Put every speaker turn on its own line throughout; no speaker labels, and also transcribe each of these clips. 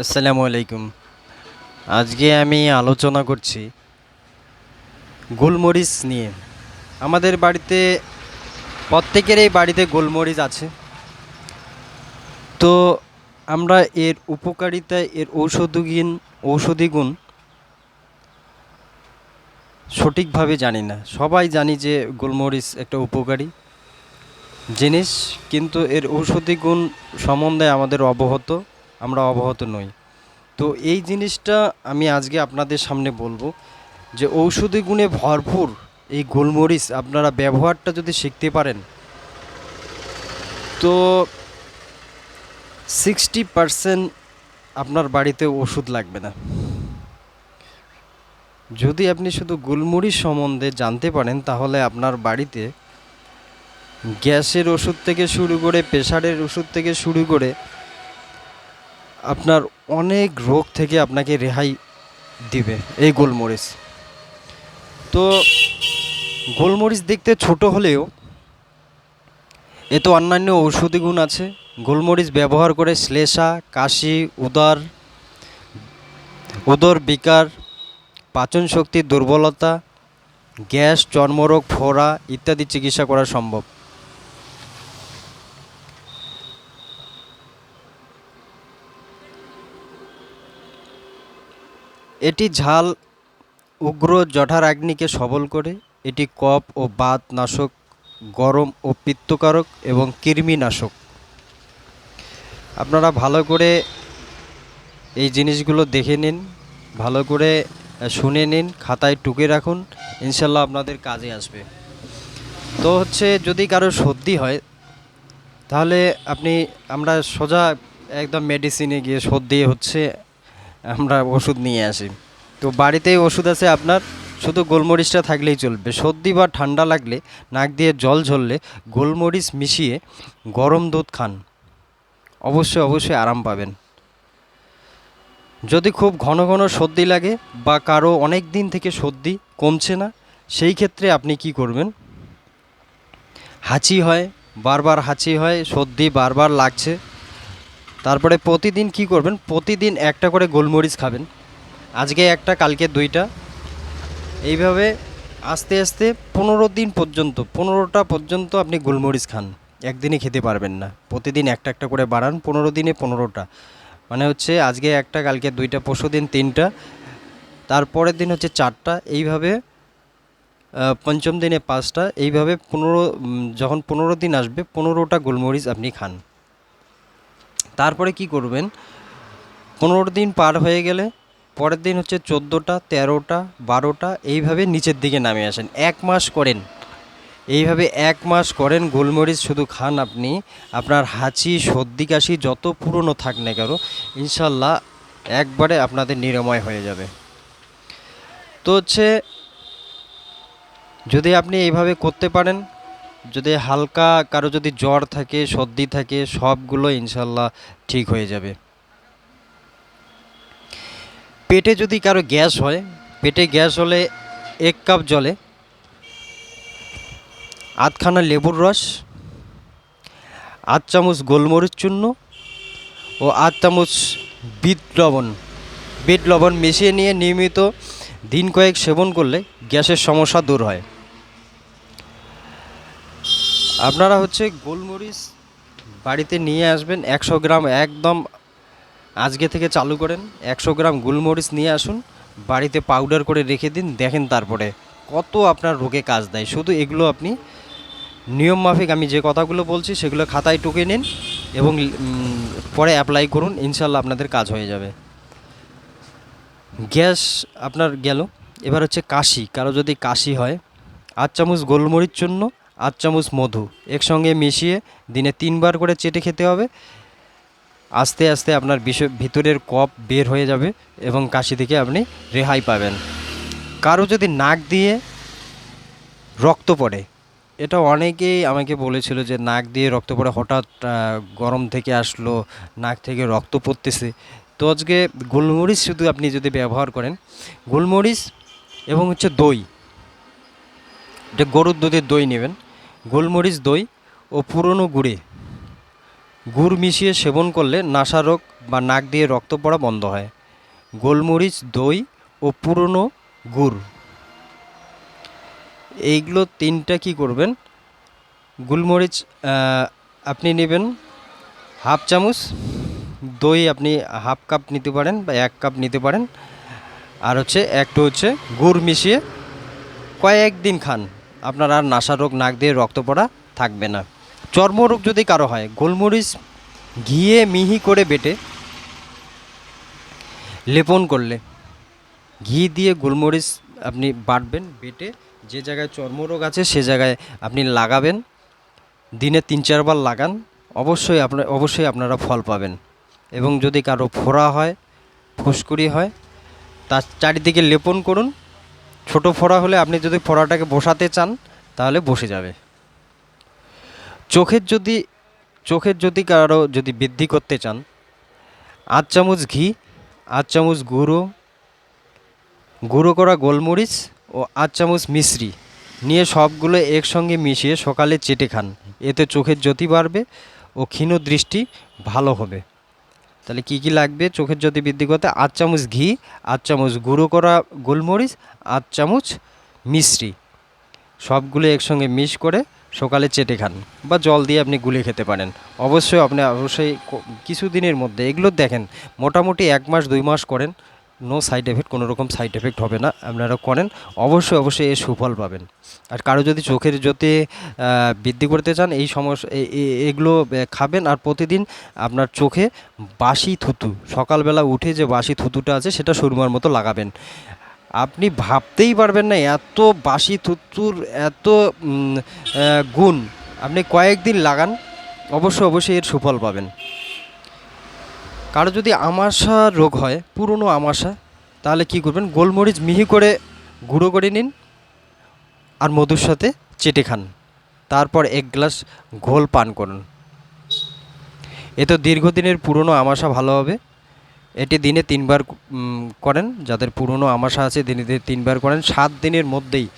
আসসালামু আলাইকুম। আজকে আমি আলোচনা করছি গোলমরিচ নিয়ে। আমাদের বাড়িতে প্রত্যেকেরই বাড়িতে গোলমরিচ আছে। তো আমরা এর উপকারিতা, এর ঔষধি গুণ ঔষধি গুণ সঠিকভাবে জানি না। সবাই জানি যে গোলমরিচ একটা উপকারী জিনিস, কিন্তু এর ঔষধি গুণ সম্বন্ধে আমাদের অবগত আমরা অবহত নই। তো এই জিনিসটা আমি আজকে আপনাদের সামনে বলব যে ঔষধি গুণে ভরপুর এই গোলমরিচ আপনারা ব্যবহারটা যদি শিখতে পারেন, তো সিক্সটি পারসেন্ট আপনার বাড়িতে ওষুধ লাগবে না। যদি আপনি শুধু গোলমরিচ সম্বন্ধে জানতে পারেন, তাহলে আপনার বাড়িতে গ্যাসের ওষুধ থেকে শুরু করে প্রেশারের ওষুধ থেকে শুরু করে আপনার অনেক রোগ থেকে আপনাকে রেহাই দিবে এই গোলমরিচ। তো গোলমরিচ দেখতে ছোট হলেও এ তো অন্যান্য ঔষধি গুণ আছে। গোলমরিচ ব্যবহার করে শ্লেষা, কাশি, উদার, উদর বিকার, পাচন শক্তির দুর্বলতা, গ্যাস, চর্মরোগ, ফোড়া ইত্যাদি চিকিৎসা করা সম্ভব। এটি ঝাল উগ্র জঠারাগ্নিকে সবল করে। এটি কফ ও বাত নাশক, গরম ও পিত্তকারক এবং কৃমিনাশক আপনারা ভালো করে এই জিনিসগুলো দেখে নিন, ভালো করে শুনে নিন, খাতায় টুকে রাখুন, ইনশাল্লাহ আপনাদের কাজে আসবে। তো হচ্ছে যদি কারও সর্দি হয়, তাহলে আপনি, আমরা সোজা একদম মেডিসিনে গিয়ে সর্দি হচ্ছে আমরা ওষুধ নিয়ে আসি। তো বাড়িতেই ওষুধ আছে আপনার, শুধু গোলমরিচটা থাকলেই চলবে। সর্দি বা ঠান্ডা লাগলে, নাক দিয়ে জল ঝরলে গোলমরিচ মিশিয়ে গরম দুধ খান। অবশ্যই অবশ্যই আরাম পাবেন। যদি খুব ঘন ঘন সর্দি লাগে বা কারও অনেক দিন থেকে সর্দি কমছে না, সেই ক্ষেত্রে আপনি কি করবেন? হাঁচি হয়, বারবার হাঁচি হয়, সর্দি বারবার লাগছে। তারপরে প্রতিদিন কি করবেন? প্রতিদিন একটা করে গোলমরিচ খাবেন। আজকে একটা, কালকে দুইটা। এইভাবে আস্তে আস্তে পনেরো দিন পর্যন্ত, পনেরোটা পর্যন্ত আপনি গোলমরিচ খান। একদিনে খেতে পারবেন না। প্রতিদিন একটা একটা করে বাড়ান, পনেরো দিনে পনেরোটা। মানে হচ্ছে আজকে একটা, কালকে দুইটা, পরশু দিন তিনটা। তারপরের দিন হচ্ছে চারটা। এইভাবে পঞ্চম দিনে পাঁচটা। এইভাবে পনেরো যখন পনেরো দিন আসবে, পনেরোটা গোলমরিচ আপনি খান। তারপরে কি করবেন? পনেরো দিন পার হয়ে গেলে পরের দিন হচ্ছে চোদ্দোটা, তেরোটা, বারোটা এইভাবে নিচের দিকে নামে আসেন। এক মাস করেন। এইভাবে এক মাস করেন, গোলমরিচ শুধু খান আপনি। আপনার হাঁচি, সর্দি, কাশি যত পুরনো থাক না কেন, ইনশাল্লাহ একবারে আপনাদের নিরাময় হয়ে যাবে। তো হচ্ছে যদি আপনি এইভাবে করতে পারেন যদি হালকা, কারও যদি জ্বর থাকে, সর্দি থাকে, সবগুলো ইনশাল্লাহ ঠিক হয়ে যাবে। পেটে যদি কারও গ্যাস হয়, পেটে গ্যাস হলে এক কাপ জলে, আধখানা লেবুর রস, আধ চামচ গোলমরিচ চূর্ণ ও আধ চামচ বিট লবণ। বিট লবণ মিশিয়ে নিয়ে নিয়মিত দিন কয়েক সেবন করলে গ্যাসের সমস্যা দূর হয়। আপনারা হচ্ছে গোলমরিচ বাড়িতে নিয়ে আসবেন একশো গ্রাম একদম আজকে থেকে চালু করেন। একশো গ্রাম গোলমরিচ নিয়ে আসুন, বাড়িতে পাউডার করে রেখে দিন, দেখেন তারপরে কত আপনার রোগে কাজ দেয়। শুধু এগুলো আপনি নিয়ম মাফিক আমি যে কথাগুলো বলছি সেগুলো খাতায় টুকে নিন এবং পরে অ্যাপ্লাই করুন ইনশাল্লাহ আপনাদের কাজ হয়ে যাবে। গ্যাস আপনার গেল। এবার হচ্ছে কাশি, কারও যদি কাশি হয়, আধ চামচ গোলমরিচ চূর্ণ আধ চামচ মধু একসঙ্গে মিশিয়ে দিনে তিনবার করে চেটে খেতে হবে। আস্তে আস্তে আপনার বিষ ভিতরের কপ বের হয়ে যাবে এবং কাশি থেকে আপনি রেহাই পাবেন। কারও যদি নাক দিয়ে রক্ত পড়ে, এটা অনেকেই আমাকে বলেছিল যে নাক দিয়ে রক্ত পড়ে, হঠাৎ গরম থেকে আসলো, নাক থেকে রক্ত পড়তেছে। তো আজকে গোলমরিচ শুধু আপনি যদি ব্যবহার করেন, গোলমরিচ এবং হচ্ছে দই, এটা গরুর দুধের দই নেবেন। গোলমরিচ, দই ও পুরনো গুড়ে। গুড় মিশিয়ে সেবন করলে নাসা রোগ বা নাক দিয়ে রক্ত পড়া বন্ধ হয়। গোলমরিচ, দই ও পুরনো গুড়। এইগুলো তিনটা কি করবেন? গোলমরিচ আপনি নেবেন হাফ চামচ। দই আপনি হাফ কাপ নিতে পারেন বা এক কাপ নিতে পারেন। আর হচ্ছে, একটু হচ্ছে গুড় মিশিয়ে কয়েকদিন খান। আপনার আর নাসা রোগ নাক দিয়ে রক্ত পড়া থাকবে না। চর্মরোগ যদি কারও হয়, গোলমরিচ ঘিয়ে মিহি করে বেটে লেপন করলে, ঘি দিয়ে গোলমরিচ আপনি বাটবেন, বেটে যে জায়গায় চর্মরোগ আছে সে জায়গায় আপনি লাগাবেন, দিনে তিন চারবার লাগান, অবশ্যই আপনার অবশ্যই আপনারা ফল পাবেন। এবং যদি কারও ফোড়া হয়, ফুসকুড়ি হয়, তার চারিদিকে লেপন করুন ছোট ফোড়া হলে আপনি যদি ফোড়াটাকে বসাতে চান, তাহলে বসে যাবে। চোখের যদি চোখের যদি কারও যদি বৃদ্ধি করতে চান, আধ চামচ ঘি, আধ চামচ গুঁড়ো গুঁড়ো করা গোলমরিচ ও আধ চামচ মিশ্রি নিয়ে সবগুলো একসঙ্গে মিশিয়ে সকালে চেটে খান। এতে চোখের জ্যোতি বাড়বে ও ক্ষীণ দৃষ্টি ভালো হবে। তাহলে কি কি লাগবে? চোখের জ্যোতি বৃদ্ধি করতে আধ চামচ ঘি, আধ চামচ গুঁড়ো করা গোলমরিচ, আধ চামচ মিশ্রি সবগুলো একসঙ্গে মিশ করে সকালে চেটে খান বা জল দিয়ে আপনি গুলে খেতে পারেন। অবশ্যই আপনি অবশ্যই কিছু কিছুদিনের মধ্যে, এগুলো দেখেন, মোটামুটি এক মাস, দুই মাস করেন। নো সাইড এফেক্ট কোনো রকম সাইড এফেক্ট হবে না, আপনারা করেন। অবশ্যই অবশ্যই এর সুফল পাবেন। আর কারও যদি চোখের জ্যোতি বৃদ্ধি করতে চান, এই সমস্যা এগুলো খাবেন। আর প্রতিদিন আপনার চোখে বাসি থুতু, সকালবেলা উঠে যে বাসি থুতুটা আছে, সেটা সুরমার মতো লাগাবেন। আপনি ভাবতেই পারবেন না, এত বাসি থুতুর, এত গুণ। আপনি কয়েকদিন লাগান, অবশ্যই অবশ্যই এর সুফল পাবেন। কারও যদি আমাশা রোগ হয়, পুরনো আমাশা, তাহলে কি করবেন? গোলমরিচ মিহি করে গুঁড়ো করে নিন আর মধুর সাথে চেটে খান। তারপর এক গ্লাস ঘোল পান করুন। এতে দীর্ঘদিনের পুরনো আমাশা, ভালো হবে। এটি দিনে তিনবার করেন। যাদের পুরনো আমাশা আছে, দিনে দিনে তিনবার করেন। সাত দিনের মধ্যেই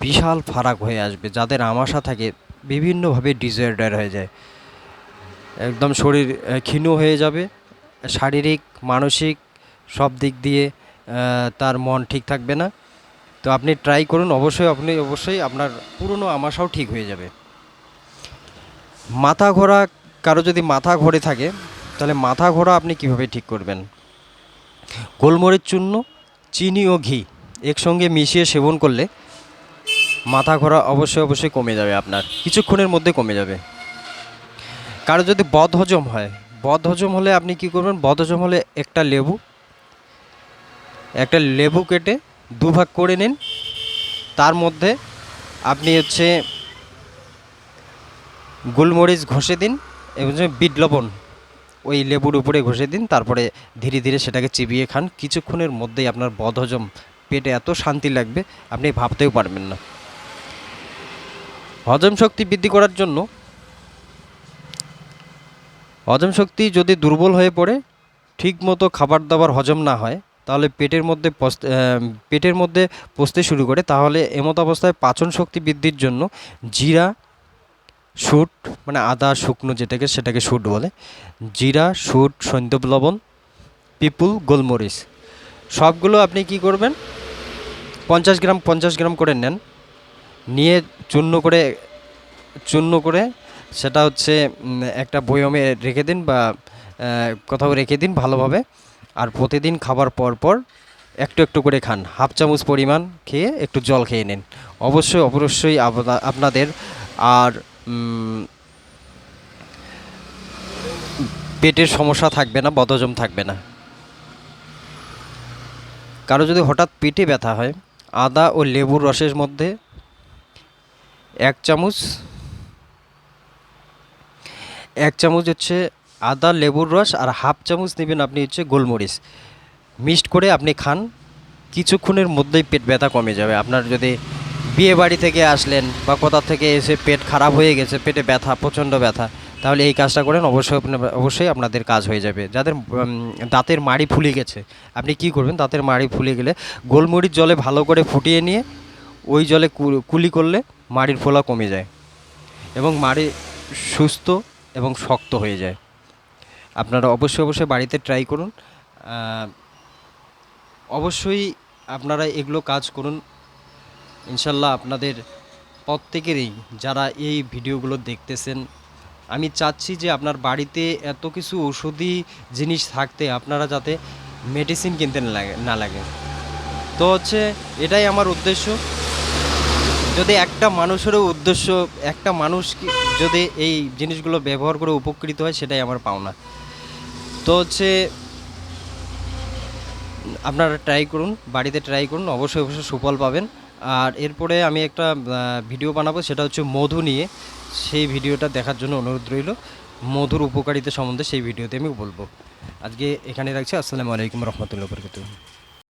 বিশাল ফারাক হয়ে আসবে। যাদের আমাশা থাকে, বিভিন্নভাবে ডিসঅর্ডার হয়ে যায়। একদম শরীর ক্ষীণ হয়ে যাবে। শারীরিক, মানসিক সব দিক দিয়ে তার মন ঠিক থাকবে না। তো আপনি ট্রাই করুন, অবশ্যই আপনি, অবশ্যই আপনার পুরনো আমাশাও ঠিক হয়ে যাবে। মাথা ঘোরা, কারও যদি মাথা ঘোরে থাকে, তাহলে মাথা ঘোরা আপনি কীভাবে ঠিক করবেন? গোলমরিচ চূর্ণ, চিনি ও ঘি একসঙ্গে মিশিয়ে সেবন করলে মাথা ঘোরা অবশ্যই অবশ্যই কমে যাবে আপনার। কিছুক্ষণের মধ্যে কমে যাবে। কারও যদি বদ হজম হয় বদ হজম হলে আপনি কি করবেন? বদ হজম হলে একটা লেবু একটা লেবু কেটে দুভাগ করে নিন। তার মধ্যে আপনি হচ্ছে গোলমরিচ ঘষে দিন এবং বিট লবণ ওই লেবুর উপরে ঘষে দিন। তারপরে ধীরে ধীরে সেটাকে চিবিয়ে খান। কিছুক্ষণের মধ্যেই আপনার বদহজম পেটে এত শান্তি লাগবে, আপনি ভাবতেও পারবেন না। হজম শক্তি বৃদ্ধি করার জন্য হজম শক্তি যদি দুর্বল হয়ে পড়ে, ঠিকমতো খাবার দাবার হজম না হয়, তাহলে পেটের মধ্যে পেটের মধ্যে পচতে শুরু করে, তাহলে এমত অবস্থায় পাচন শক্তি বৃদ্ধির জন্য জিরা শুট মানে আদা, শুকনো যেটাকে সেটাকে শুট বলে, জিরা শুট সৈন্দব লবণ, পিপুল, গোলমরিচ, সবগুলো আপনি কি করবেন? পঞ্চাশ গ্রাম পঞ্চাশ গ্রাম করে নেন, নিয়ে চূর্ণ করে চূর্ণ করে সেটা হচ্ছে একটা বয়মে রেখে দিন বা কোথাও রেখে দিন ভালোভাবে আর প্রতিদিন খাবার পর পর একটু একটু করে খান। হাফ চামচ পরিমাণ খেয়ে একটু জল খেয়ে নিন। অবশ্যই অবশ্যই আপনাদের আর পেটের সমস্যা থাকবে না, বদহজম থাকবে না। কারও যদি হঠাৎ পেটে ব্যথা হয়, আদা ও লেবুর রসের মধ্যে এক চামচ এক চামচ হচ্ছে আদা, লেবুর রস আর হাফ চামচ নেবেন আপনি হচ্ছে গোলমরিচ। মিক্সড করে আপনি খান। কিছুক্ষণের মধ্যেই পেট ব্যথা কমে যাবে। আপনার যদি বিয়ে বাড়ি থেকে আসলেন বা কোথা থেকে এসে পেট খারাপ হয়ে গেছে, পেটে ব্যথা, প্রচণ্ড ব্যথা, তাহলে এই কাজটা করেন। অবশ্যই অবশ্যই আপনাদের কাজ হয়ে যাবে। যাদের দাঁতের মাড়ি ফুলে গেছে, আপনি কি করবেন? দাঁতের মাড়ি ফুলে গেলে গোলমরিচ জলে ভালো করে ফুটিয়ে নিয়ে ওই জলে কুলি করলে মাড়ির ফোলা কমে যায়। এবং মাড়ি সুস্থ এবং শক্ত হয়ে যায়। আপনারা অবশ্যই অবশ্যই বাড়িতে ট্রাই করুন। অবশ্যই আপনারা এগুলো কাজ করুন। ইনশাল্লাহ আপনাদের প্রত্যেকেরই যারা এই ভিডিওগুলো দেখতেছেন, আমি চাচ্ছি যে আপনার বাড়িতে এত কিছু ওষুধি জিনিস থাকতে আপনারা যাতে মেডিসিন কিনতে লাগে, না লাগে। তো হচ্ছে এটাই আমার উদ্দেশ্য। যদি একটা মানুষেরও উদ্দেশ্য, একটা মানুষ যদি এই জিনিসগুলো ব্যবহার করে উপকৃত হয়, সেটাই আমার পাওনা। তো হচ্ছে, আপনারা ট্রাই করুন, বাড়িতে ট্রাই করুন, অবশ্যই অবশ্যই সুফল পাবেন। আর এরপরে আমি একটা ভিডিও বানাবো, সেটা হচ্ছে মধু নিয়ে। সেই ভিডিওটা দেখার জন্য অনুরোধ রইল। মধুর উপকারিতা সম্বন্ধে সেই ভিডিওতে আমি বলব। আজকে এখানে রাখছি। আসসালামু আলাইকুম রহমতুল্লাহ বরকতুহ।